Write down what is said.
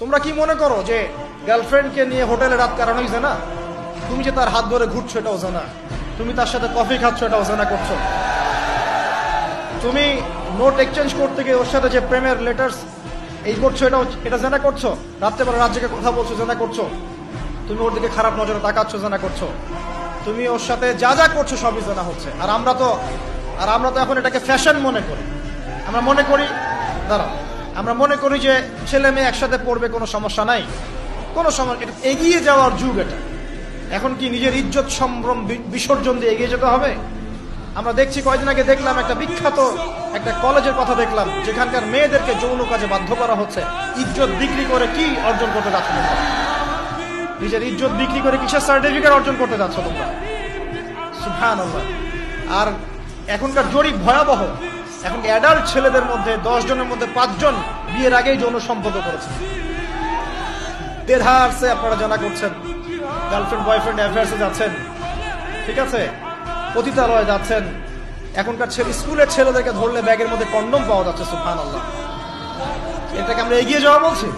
তোমরা কি মনে করো যে গার্লফ্রেন্ডকে নিয়ে হোটেলে রাত কাটানো হয়েছে না? তুমি যে তার হাত ধরে ঘুরছো এটাও জানা। তুমি তার সাথে কফি খাচ্ছ এটাও জানা করছ। তুমি নোট এক্সচেঞ্জ করতে গিয়ে ওর সাথে যে প্রেমের লেটার্স এই করছ এটা এটা জানা করছ? রাত্রেবেলা রাজ্যকে কথা বলছো জানা করছ? তুমি ওর দিকে খারাপ নজরে তাকাচ্ছ জানা করছ? তুমি ওর সাথে যা যা করছ সবই জানা হচ্ছে। আর আমরা তো আর আমরা তো এখন এটাকে ফ্যাশন মনে করি। আমরা মনে করি দাঁড়াও। আমরা মনে করি যে ছেলে মেয়ে একসাথে পড়বে কোনো সমস্যা নাই। কোনো সমস্যা এটা এগিয়ে যাওয়ার যুগ এটা। এখন কি নিজের ইজ্জত সম্ভ্রম বিসর্জন দিয়ে এগিয়ে যেতে হবে? আমরা দেখছি কয়েকদিন আগে দেখলাম একটা বিখ্যাত একটা কলেজের কথা দেখলাম, যেখানকার মেয়েদেরকে যৌন কাজে বাধ্য করা হচ্ছে। ইজ্জত বিক্রি করে কি অর্জন করতে যাচ্ছ তোমরা? নিজের ইজ্জত বিক্রি করে কিসের সার্টিফিকেট অর্জন করতে যাচ্ছ তোমরা? আর এখনকার জরিপ ভয়াবহ। এখন অ্যাডাল্ট ছেলেদের মধ্যে দশ জনের মধ্যে পাঁচজন বিয়ের আগেই যৌন সম্পর্ক করেছে। দেধারসে আপনারা জানা করছেন গার্লফ্রেন্ড বয়ফ্রেন্ড অ্যাফেয়ার্সে যাচ্ছেন, ঠিক আছে? পতিতালয়ে যাচ্ছেন। এখনকার ছেলে, স্কুলের ছেলেদেরকে ধরলে ব্যাগের মধ্যে কন্ডম পাওয়া যাচ্ছে সুফান আল্লাহ এটাকে আমরা এগিয়ে যাওয়া বলছি?